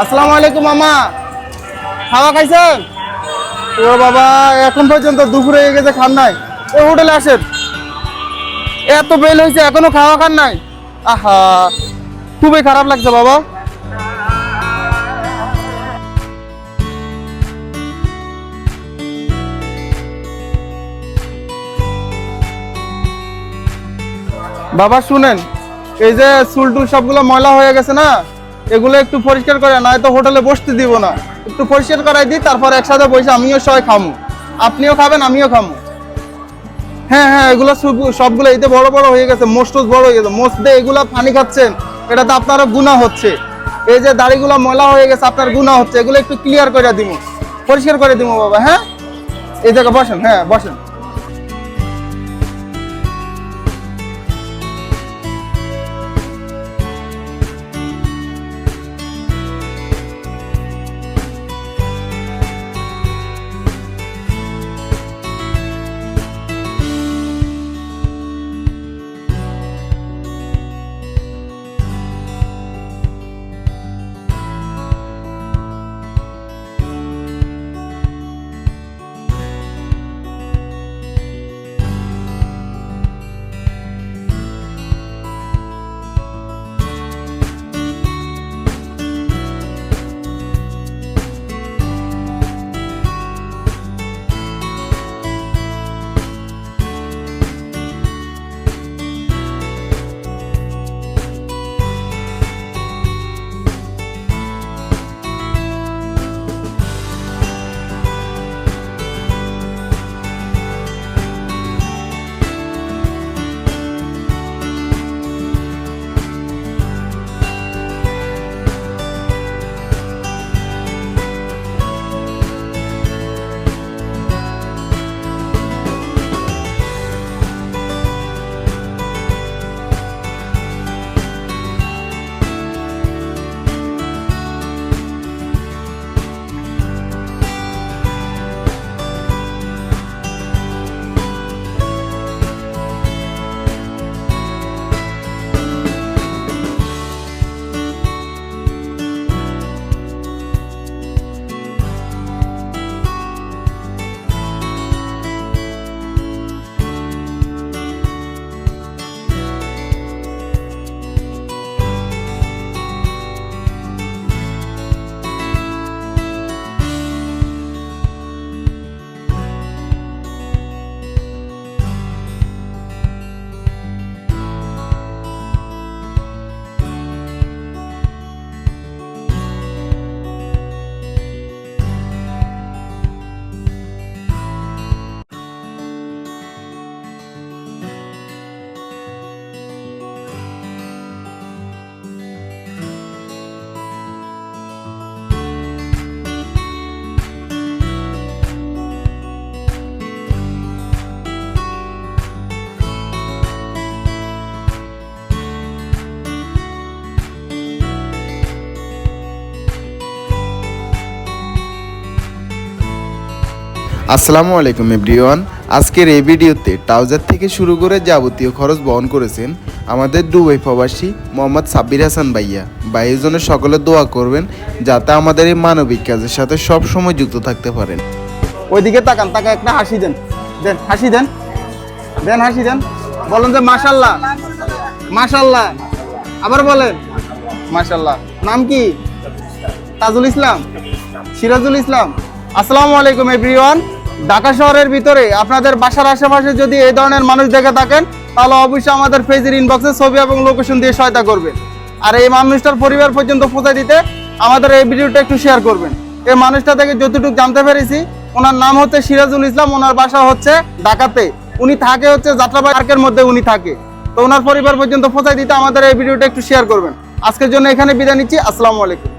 আসসালামু আলাইকুম, মামা। খাওয়া খাইছেন? ও বাবা, এখন পর্যন্ত দুপুরে গেছে, খান নাই। ওই হোটেলে আসেন। এত বেল হয়েছে, এখনও খাওয়া খান নাই। আহা, খুবই খারাপ লাগছে, বাবা। বাবা, শুনেন, এই যে চুল টুল সবগুলো ময়লা হয়ে গেছে না? এগুলো একটু পরিষ্কার করে না তো হোটেলে বসতে দিব না। একটু পরিষ্কার করাই দিই, তারপর একসাথে বসে আমিও সবাই খামু। আপনিও খাবেন, আমিও খামু। হ্যাঁ হ্যাঁ এগুলো সব- সবগুলো এতে বড় বড় হয়ে গেছে, মোস্ট বড় হয়ে গেছে। মোস্টে এগুলো পানি খাচ্ছেন এটা তো আপনারও গুণা হচ্ছে। এই যে দাড়িগুলো ময়লা হয়ে গেছে, আপনার গুণা হচ্ছে। এগুলো একটু ক্লিয়ার করে দিব পরিষ্কার করে দিব বাবা হ্যাঁ? এই জায়গায় বসেন হ্যাঁ বসেন। আসসালামু আলাইকুম এভরিওয়ান। আজকের এই ভিডিওতে ট্রাউজার থেকে শুরু করে যাবতীয় খরচ বহন করেছেন আমাদের দুবাই প্রবাসী মোহাম্মদ সাব্বির হাসান ভাইয়া। ভাইয়ের জন্য সকলে দোয়া করবেন যাতে আমাদের এই মানবিক কাজের সাথে সব সময় যুক্ত থাকতে পারেন। ওইদিকে তাকান তাকা একটা হাসি দেন। দেন, হাসি দেন। দেন, হাসি দেন। বলেন যে মাশাল্লাহ মাশাল্লাহ। আবার বলেন, মাশাল্লাহ। নাম কি? তাজুল ইসলাম, সিরাজুল ইসলাম। আসসালামু আলাইকুম এভরিওয়ান ঢাকা শহরের ভিতরে আপনাদের বাসার আশেপাশে যদি এই ধরনের মানুষ দেখে থাকেন, তাহলে অবশ্যই আমাদের ফেজের ইনবক্সে ছবি এবং লোকেশন দিয়ে সহায়তা করবেন। আর এই মানুষটার পরিবার পর্যন্ত পৌঁছে দিতে আমাদের এই ভিডিওটা একটু শেয়ার করবেন। এই মানুষটা থেকে যতটুকু জানতে পেরেছি, ওনার নাম হচ্ছে সিরাজুল ইসলাম, ওনার বাসা হচ্ছে ঢাকাতে। উনি থাকে হচ্ছে যাত্রাবাড়ি পার্কের মধ্যে উনি থাকে। তো ওনার পরিবার পর্যন্ত পৌঁছায় দিতে আমাদের এই ভিডিওটা একটু শেয়ার করবেন। আজকের জন্য এখানে বিদায় নিচ্ছি, আসসালামু আলাইকুম।